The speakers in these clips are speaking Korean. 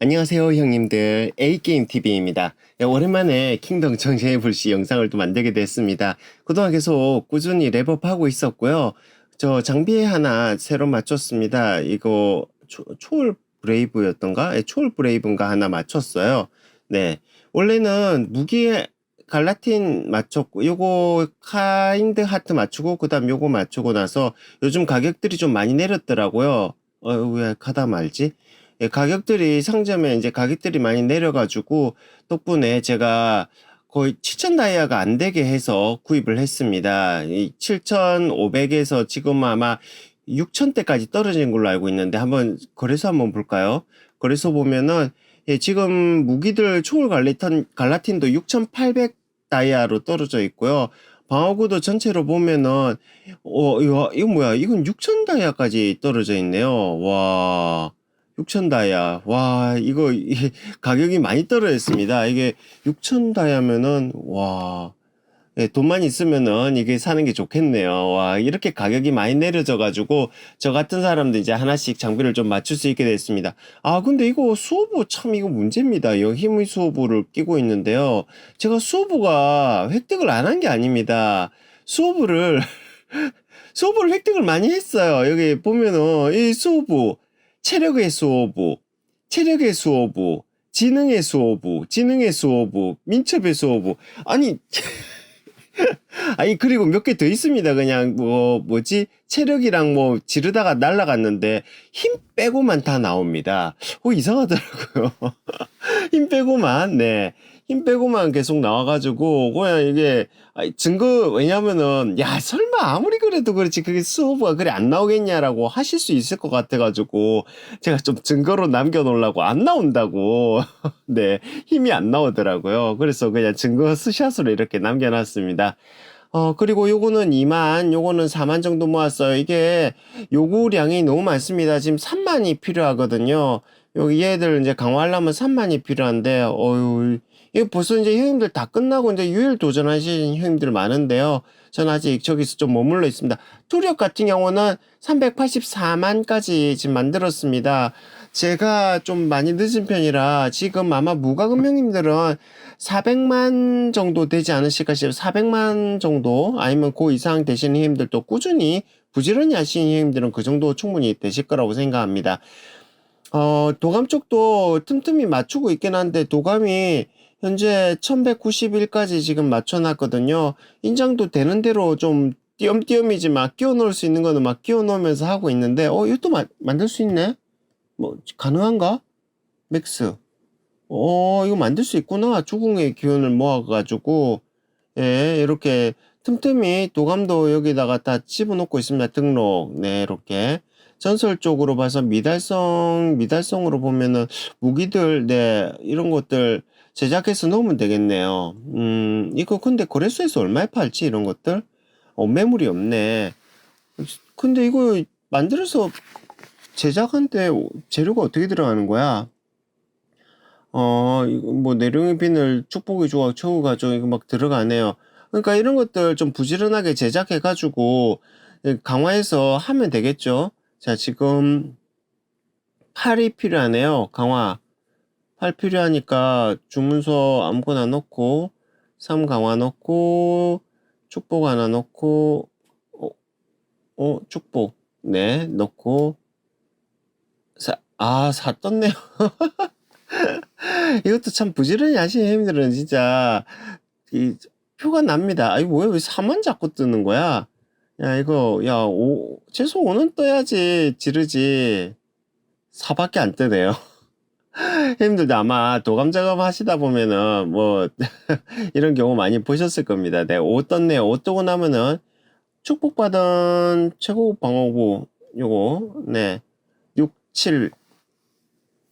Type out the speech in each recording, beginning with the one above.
안녕하세요 형님들. A게임TV입니다. 오랜만에 킹덤 정신의 불씨 영상을 또 만들게 됐습니다. 그동안 계속 꾸준히 랩업하고 있었고요. 저 장비 하나 새로 맞췄습니다. 이거 초, 초월 브레이브였던가? 예, 초월 브레이브인가 하나 맞췄어요. 네. 원래는 무기에 갈라틴 맞췄고 요거 카인드 하트 맞추고 그 다음 요거 맞추고 나서 요즘 가격들이 좀 많이 내렸더라고요. 어왜 가다 말지 예, 가격들이 상점에 이제 가격들이 많이 내려가지고 덕분에 제가 거의 7,000 다이아가 안 되게 해서 구입을 했습니다. 이 7,500에서 지금 아마 6,000대까지 떨어진 걸로 알고 있는데 한번 거래소 한번 볼까요? 거래소 보면은 예, 지금 무기들 초월 갈라틴, 갈라틴도 6,800 다이아로 떨어져 있고요. 방어구도 전체로 보면은 어 이거 이거 뭐야? 이건 6,000 다이아까지 떨어져 있네요. 와. 6천 다이아. 와, 이거, 이 가격이 많이 떨어졌습니다. 이게 6천 다이아면은, 와, 예, 돈만 있으면은 이게 사는 게 좋겠네요. 와, 이렇게 가격이 많이 내려져 가지고, 저 같은 사람도 이제 하나씩 장비를 좀 맞출 수 있게 됐습니다. 아, 근데 이거 수호부 참 이거 문제입니다. 여 힘의 수호부를 끼고 있는데요. 제가 수호부가 획득을 안 한 게 아닙니다. 수호부를, 수호부를 획득을 많이 했어요. 여기 보면은, 이 수호부, 체력의 수호부, 체력의 수호부, 지능의 수호부, 지능의 수호부, 민첩의 수호부. 아니, 아니, 그리고 몇 개 더 있습니다. 그냥, 뭐, 뭐지? 체력이랑 뭐, 지르다가 날라갔는데, 힘 빼고만 다 나옵니다. 어, 이상하더라고요. 힘 빼고만, 네. 힘 빼고만 계속 나와가지고, 그냥 이게, 증거, 왜냐면은, 야, 설마 아무리 그래도 그렇지, 그게 수호부가 그래 안 나오겠냐라고 하실 수 있을 것 같아가지고, 제가 좀 증거로 남겨놓으려고 안 나온다고, 네, 힘이 안 나오더라고요. 그래서 그냥 증거 스샷으로 이렇게 남겨놨습니다. 어, 그리고 요거는 2만, 요거는 4만 정도 모았어요. 이게 요구량이 너무 많습니다. 지금 3만이 필요하거든요. 여기 얘들 이제 강화하려면 3만이 필요한데, 어유 이거 벌써 이제 형님들 다 끝나고 이제 유일 도전하시는 형님들 많은데요. 전 아직 저기서 좀 머물러 있습니다. 투력 같은 경우는 384만까지 지금 만들었습니다. 제가 좀 많이 늦은 편이라 지금 아마 무과금 형님들은 400만 정도 되지 않으실까 싶어요. 400만 정도 아니면 그 이상 되시는 형님들도 꾸준히 부지런히 하시는 형님들은 그 정도 충분히 되실 거라고 생각합니다. 어, 도감 쪽도 틈틈이 맞추고 있긴 한데 도감이 현재 1191까지 지금 맞춰놨거든요. 인장도 되는 대로 좀 띄엄띄엄이지만 끼워 넣을 수 있는 거는 막 끼워 넣으면서 하고 있는데 어 이것도 마, 만들 수 있네? 뭐 가능한가? 맥스 어 이거 만들 수 있구나 주궁의 기운을 모아가지고 예 이렇게 틈틈이 도감도 여기다가 다 집어넣고 있습니다 등록 네 이렇게 전설 쪽으로 봐서 미달성 미달성으로 보면은 무기들 네 이런 것들 제작해서 놓으면 되겠네요. 음, 이거 근데 거래소에서 얼마에 팔지 이런 것들? 어, 매물이 없네. 근데 이거 만들어서 제작한데 재료가 어떻게 들어가는 거야? 어, 이거 뭐 내룡의 비늘, 축복의 조각, 최후 가족 이거 막 들어가네요. 그러니까 이런 것들 좀 부지런하게 제작해가지고 강화해서 하면 되겠죠. 자, 지금 팔이 필요하네요. 강화. 팔 필요하니까 주문서 아무거나 넣고 3 강화 넣고 축복 하나 넣고 어, 어 축복 네 넣고 사, 아, 사 떴네요. 이것도 참 부지런히 하시는 형님들은 진짜 이 표가 납니다. 아이 뭐야 왜 4만 자꾸 뜨는 거야? 야 이거 야 오, 최소 5는 떠야지 지르지 4밖에 안 뜨네요. 형님들도 아마 도감 작업 하시다 보면은 뭐 이런 경우 많이 보셨을 겁니다. 네, 5 떴네요. 5 뜨고 나면은 축복받은 최고 방어구 요거 네 6, 7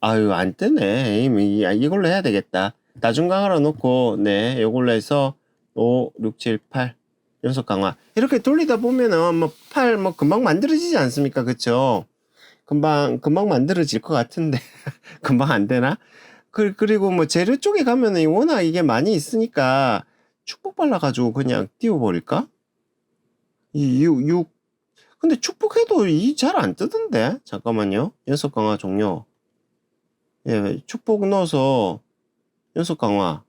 아유 안 뜨네. 이- 이- 이걸로 해야 되겠다. 나중 강화로 놓고 네 요걸로 해서 5, 6, 7, 8 연속 강화 이렇게 돌리다 보면은 뭐 8뭐 금방 만들어지지 않습니까? 그쵸? 금방 금방 만들어질 것 같은데 금방 안 되나? 그, 그리고 뭐 재료 쪽에 가면은 워낙 이게 많이 있으니까 축복 발라가지고 그냥 띄워버릴까? 이 6, 6 근데 축복해도 이 잘 안 뜨던데 잠깐만요 연속 강화 종료 예, 축복 넣어서 연속 강화.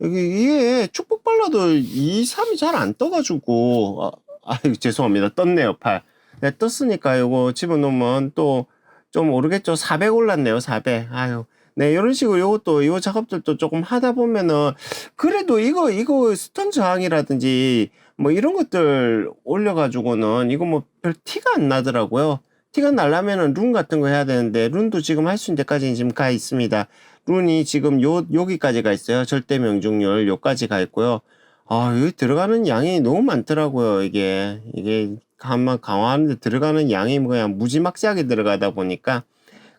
여기 이게 축복 발라도 2, 3이 잘 안 떠가지고 아, 아유 죄송합니다 떴네요 8 네, 떴으니까 이거 집어넣으면 또 좀 오르겠죠? 400 올랐네요 400 아유. 네 이런 식으로 이것도 이 작업들도 조금 하다 보면은 그래도 이거 이거 스턴 저항이라든지 뭐 이런 것들 올려가지고는 이거 뭐 별 티가 안 나더라고요. 티가 나려면은 룬 같은 거 해야 되는데 룬도 지금 할 수 있는 데까지 지금 가 있습니다. 룬이 지금 요 여기까지 가 있어요. 절대 명중률 요까지 가 있고요. 아 여기 들어가는 양이 너무 많더라고요 이게. 이게 한번 강화하는 데 들어가는 양이 뭐 그냥 무지막지하게 들어가다 보니까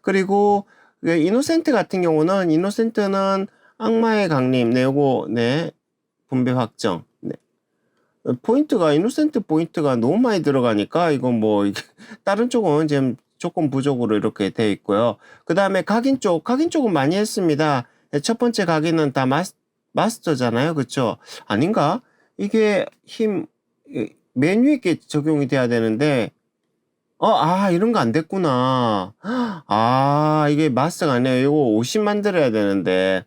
그리고 그 이노센트 같은 경우는 이노센트는 악마의 강림 네 요거 네 분배 확정 네 포인트가 이노센트 포인트가 너무 많이 들어가니까 이건 뭐 다른 쪽은 지금 조금 부족으로 이렇게 돼 있고요. 그 다음에 각인 쪽, 각인 쪽은 많이 했습니다. 네, 첫 번째 각인은 다 마스, 마스터잖아요. 그쵸? 아닌가? 이게 힘, 이, 맨 위에 게 적용이 돼야 되는데, 어, 아, 이런 거 안 됐구나. 아, 이게 마스터가 아니에요. 이거 50 만들어야 되는데.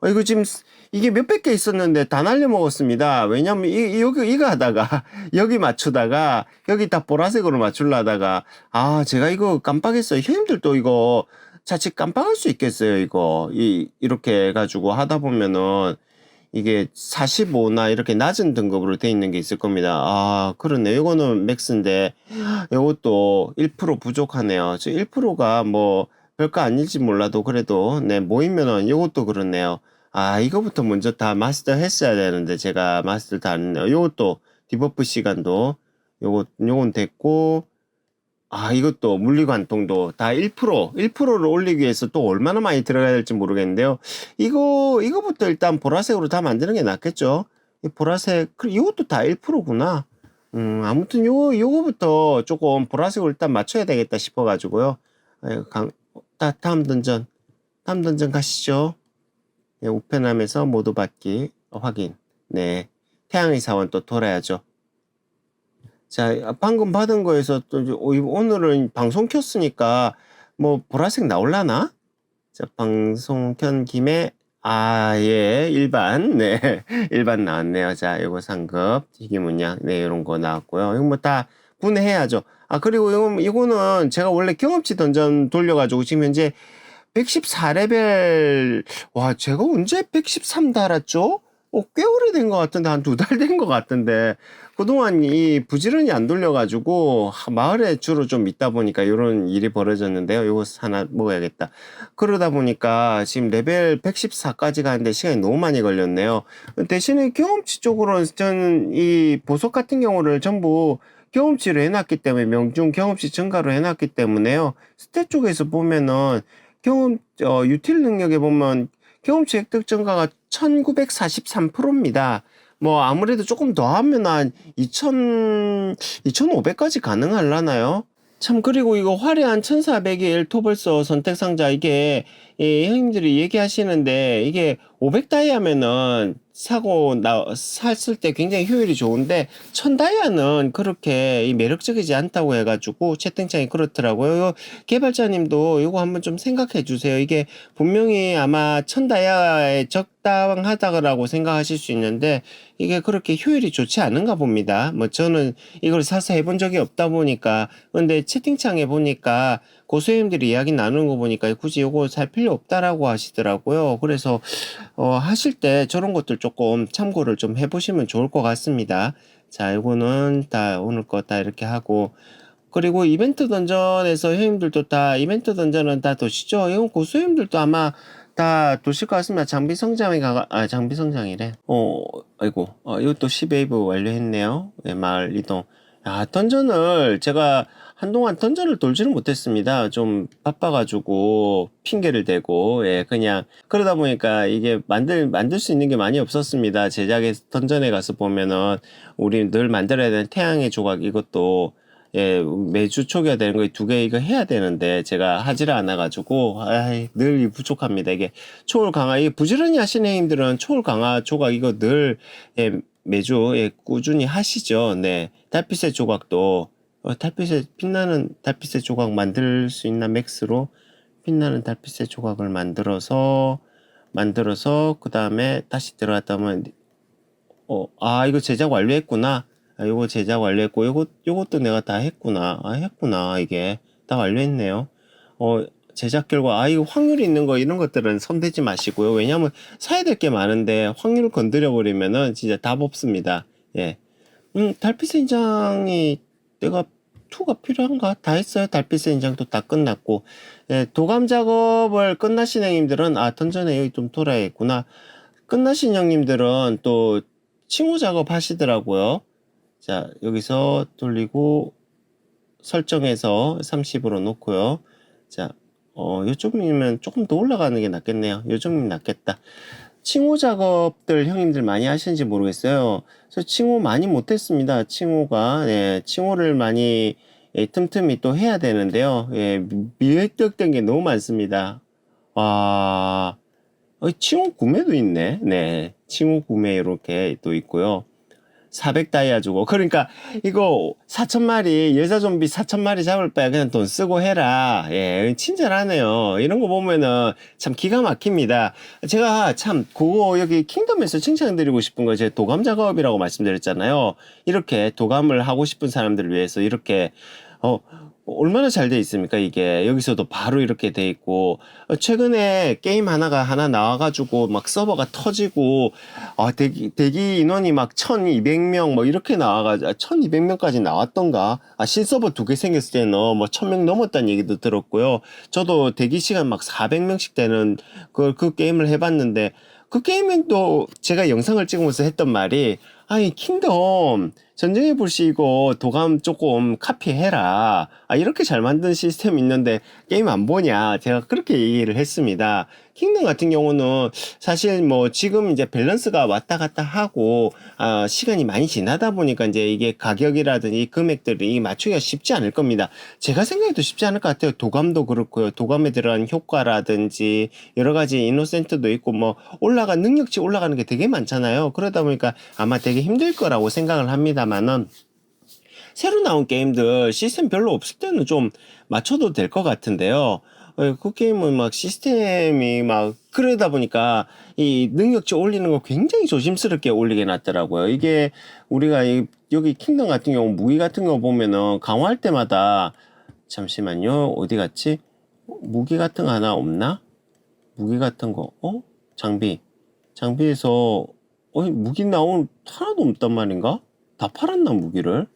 어, 이거 지금 스- 이게 몇백 개 있었는데 다 날려 먹었습니다. 왜냐면 이, 이- 여기 이거 하다가 여기 맞추다가 여기 다 보라색으로 맞추려다가 아 제가 이거 깜빡했어요. 형님들도 이거 자칫 깜빡할 수 있겠어요. 이거 이 이렇게 해가지고 하다 보면은 이게 45나 이렇게 낮은 등급으로 돼 있는 게 있을 겁니다. 아 그렇네. 이거는 맥스인데 이것도 1% 부족하네요. 저 1%가 뭐 별거 아닐지 몰라도 그래도 네 모이면은 이것도 그렇네요. 아 이거부터 먼저 다 마스터 했어야 되는데 제가 마스터 다안 했네요. 이것도 디버프 시간도 요거 요건 됐고 아 이것도 물리관통도 다 1% 1%를 올리기 위해서 또 얼마나 많이 들어가야 될지 모르겠는데요. 이거 이거부터 일단 보라색으로 다 만드는 게 낫겠죠. 이 보라색 그 이것도 다 1%구나. 음 아무튼 요 요거부터 조금 보라색으로 일단 맞춰야 되겠다 싶어 가지고요. 아유, 강, 다, 다음 던전 다음 던전 가시죠. 네, 우편함에서 모두 받기 어, 확인. 네. 태양의 사원 또 돌아야죠. 자, 방금 받은 거에서 또 이제 오- 오늘은 방송 켰으니까 뭐 보라색 나올라나? 자, 방송 켠 김에 아, 예, 일반, 네, 일반 나왔네요. 자, 요거 상급, 문양, 네, 이런 거 나왔고요. 이거 뭐 다 분해해야죠. 아, 그리고 이거, 이거는 제가 원래 경험치 던전 돌려가지고 지금 현재 114레벨, 와, 제가 언제 113 달았죠? 어, 꽤 오래된 것 같은데, 한 두 달 된 것 같은데, 그동안 이 부지런히 안 돌려가지고, 하- 마을에 주로 좀 있다 보니까 이런 일이 벌어졌는데요. 이거 하나 먹어야겠다. 그러다 보니까 지금 레벨 114까지 가는데 시간이 너무 많이 걸렸네요. 대신에 경험치 쪽으로는 저는 이 보석 같은 경우를 전부 경험치로 해놨기 때문에 명중 경험치 증가로 해놨기 때문에요. 스탯 쪽에서 보면은 경험 어, 유틸 능력에 보면 경험치 획득 증가가 1943%입니다. 뭐 아무래도 조금 더 하면 한 2000, 2500까지 가능할라나요? 참 그리고 이거 화려한 1401 토벌서 선택 상자 이게 예, 형님들이 얘기하시는데 이게 500 다이 하면은 사고 나 샀을 때 굉장히 효율이 좋은데 1000다이아는 그렇게 이 매력적이지 않다고 해가지고 채팅창이 그렇더라고요. 개발자님도 이거 한번 좀 생각해 주세요. 이게 분명히 아마 1000다이아에 적당하다고 생각하실 수 있는데 이게 그렇게 효율이 좋지 않은가 봅니다. 뭐 저는 이걸 사서 해본 적이 없다 보니까 근데 채팅창에 보니까 고수님들이 이야기 나누는 거 보니까 굳이 이거 살 필요 없다라고 하시더라고요. 그래서 어, 하실 때 저런 것들 조금 참고를 좀 해보시면 좋을 것 같습니다. 자, 이거는 다 오늘 거 다 이렇게 하고 그리고 이벤트 던전에서 형님들도 다 이벤트 던전은 다 도시죠. 이건 고수님들도 아마 다 도실 것 같습니다. 장비 성장에 가, 아, 장비 성장이래. 어, 아이고, 어, 이것도 10웨이브 완료했네요. 네, 마을 이동. 아, 던전을 제가 한동안 던전을 돌지를 못했습니다. 좀 바빠가지고 핑계를 대고, 예, 그냥 그러다 보니까 이게 만들 만들 수 있는 게 많이 없었습니다. 제작에 던전에 가서 보면은 우리 늘 만들어야 되는 태양의 조각 이것도 예, 매주 초기화 되는 거 두 개 이거 해야 되는데 제가 하지를 않아 가지고 아이, 늘 부족합니다. 이게 초월 강화 이 부지런히 하시는 형님들은 초월 강화 조각 이거 늘 예, 매주 예, 꾸준히 하시죠. 네. 달빛의 조각도 어, 달빛의 빛나는 달빛의 조각 만들 수 있나 맥스로 빛나는 달빛의 조각을 만들어서 만들어서 그 다음에 다시 들어갔다면 어, 아 이거 제작 완료했구나. 아, 이거 제작 완료했고 요거 요것도 내가 다 했구나. 아 했구나 이게 다 완료했네요. 어 제작 결과 아 이거 확률이 있는 거 이런 것들은 손대지 마시고요. 왜냐하면 사야 될 게 많은데 확률 건드려 버리면은 진짜 답 없습니다. 예. 음 달빛의 인장이 내가 투가 필요한가? 다 했어요. 달빛의 인장도 다 끝났고 예, 도감 작업을 끝나신 형님들은 아 던전에 여기 좀 돌아야겠구나. 끝나신 형님들은 또 칭호 작업 하시더라고요. 자 여기서 돌리고 설정해서 30으로 놓고요. 자, 어, 요즘이면 조금 더 올라가는 게 낫겠네요. 요즘이면 낫겠다. 칭호 작업들 형님들 많이 하시는지 모르겠어요. 저 칭호 많이 못했습니다. 칭호가, 예, 칭호를 많이 예, 틈틈이 또 해야 되는데요. 예, 미획득된 게 너무 많습니다. 와, 어, 칭호 구매도 있네. 네, 칭호 구매 이렇게 또 있고요. 400 다이아 주고. 그러니까 이거 4천 마리, 여자 좀비 4천 마리 잡을 바에 그냥 돈 쓰고 해라. 예, 친절하네요. 이런 거 보면은 참 기가 막힙니다. 제가 참 그거 여기 킹덤에서 칭찬드리고 싶은 거 제 도감 작업이라고 말씀드렸잖아요. 이렇게 도감을 하고 싶은 사람들을 위해서 이렇게 어 얼마나 잘 돼 있습니까 이게? 여기서도 바로 이렇게 돼 있고. 어, 최근에 게임 하나가 하나 나와가지고 막 서버가 터지고 아 대기 대기 인원이 막 1200명 뭐 이렇게 나와가지고 1200명까지 나왔던가? 아 신 서버 두 개 생겼을 때는 뭐 1000명 넘었다는 얘기도 들었고요. 저도 대기 시간 막 400명씩 되는 그, 그 게임을 해봤는데 그 게임은 또 제가 영상을 찍으면서 했던 말이 아니 킹덤 전쟁의 불씨 이거 도감 조금 카피해라. 아 이렇게 잘 만든 시스템 있는데 게임 안 보냐? 제가 그렇게 얘기를 했습니다. 킹덤 같은 경우는 사실 뭐 지금 이제 밸런스가 왔다 갔다 하고 아 시간이 많이 지나다 보니까 이제 이게 가격이라든지 금액들이 맞추기가 쉽지 않을 겁니다. 제가 생각해도 쉽지 않을 것 같아요. 도감도 그렇고요. 도감에 들어간 효과라든지 여러 가지 이노센트도 있고 뭐 올라간 능력치 올라가는 게 되게 많잖아요. 그러다 보니까 아마 되게 힘들 거라고 생각을 합니다 만은 새로 나온 게임들 시스템 별로 없을 때는 좀 맞춰도 될 것 같은데요. 어, 그 게임은 막 시스템이 막 그러다 보니까 이 능력치 올리는 거 굉장히 조심스럽게 올리게 놨더라고요. 이게 우리가 이, 여기 킹덤 같은 경우 무기 같은 거 보면은 강화할 때마다 잠시만요. 어디 갔지? 무기 같은 거 하나 없나? 무기 같은 거, 어? 장비. 장비에서, 어, 무기 나온 하나도 없단 말인가? 다 팔았나, 무기를?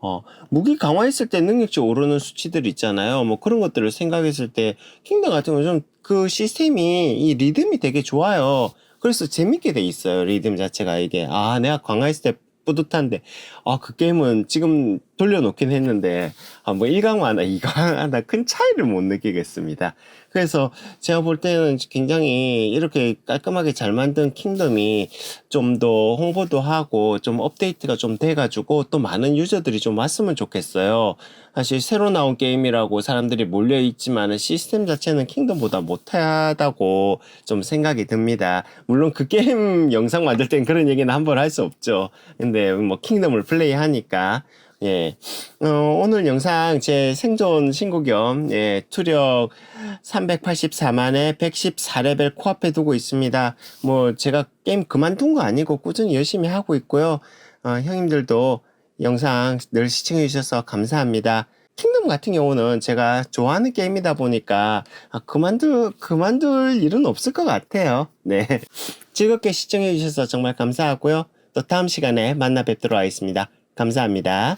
어, 무기 강화했을 때 능력치 오르는 수치들 있잖아요. 뭐 그런 것들을 생각했을 때, 킹덤 같은 거 좀 그 시스템이, 이 리듬이 되게 좋아요. 그래서 재밌게 돼 있어요. 리듬 자체가 이게. 아, 내가 강화했을 때 뿌듯한데, 아, 그 게임은 지금 돌려놓긴 했는데, 아, 뭐 1강 하나, 2강 하나 큰 차이를 못 느끼겠습니다. 그래서 제가 볼 때는 굉장히 이렇게 깔끔하게 잘 만든 킹덤이 좀 더 홍보도 하고 좀 업데이트가 좀 돼가지고 또 많은 유저들이 좀 왔으면 좋겠어요. 사실 새로 나온 게임이라고 사람들이 몰려있지만 시스템 자체는 킹덤보다 못하다고 좀 생각이 듭니다. 물론 그 게임 영상 만들 땐 그런 얘기는 한 번 할 수 없죠. 근데 뭐 킹덤을 플레이하니까 예. 어, 오늘 영상 제 생존 신고 겸, 예, 투력 384만에 114레벨 코앞에 두고 있습니다. 뭐, 제가 게임 그만둔 거 아니고 꾸준히 열심히 하고 있고요. 어, 형님들도 영상 늘 시청해주셔서 감사합니다. 킹덤 같은 경우는 제가 좋아하는 게임이다 보니까 아, 그만둘, 그만둘 일은 없을 것 같아요. 네. 즐겁게 시청해 주셔서 정말 감사하고요. 또 다음 시간에 만나 뵙도록 하겠습니다. 감사합니다.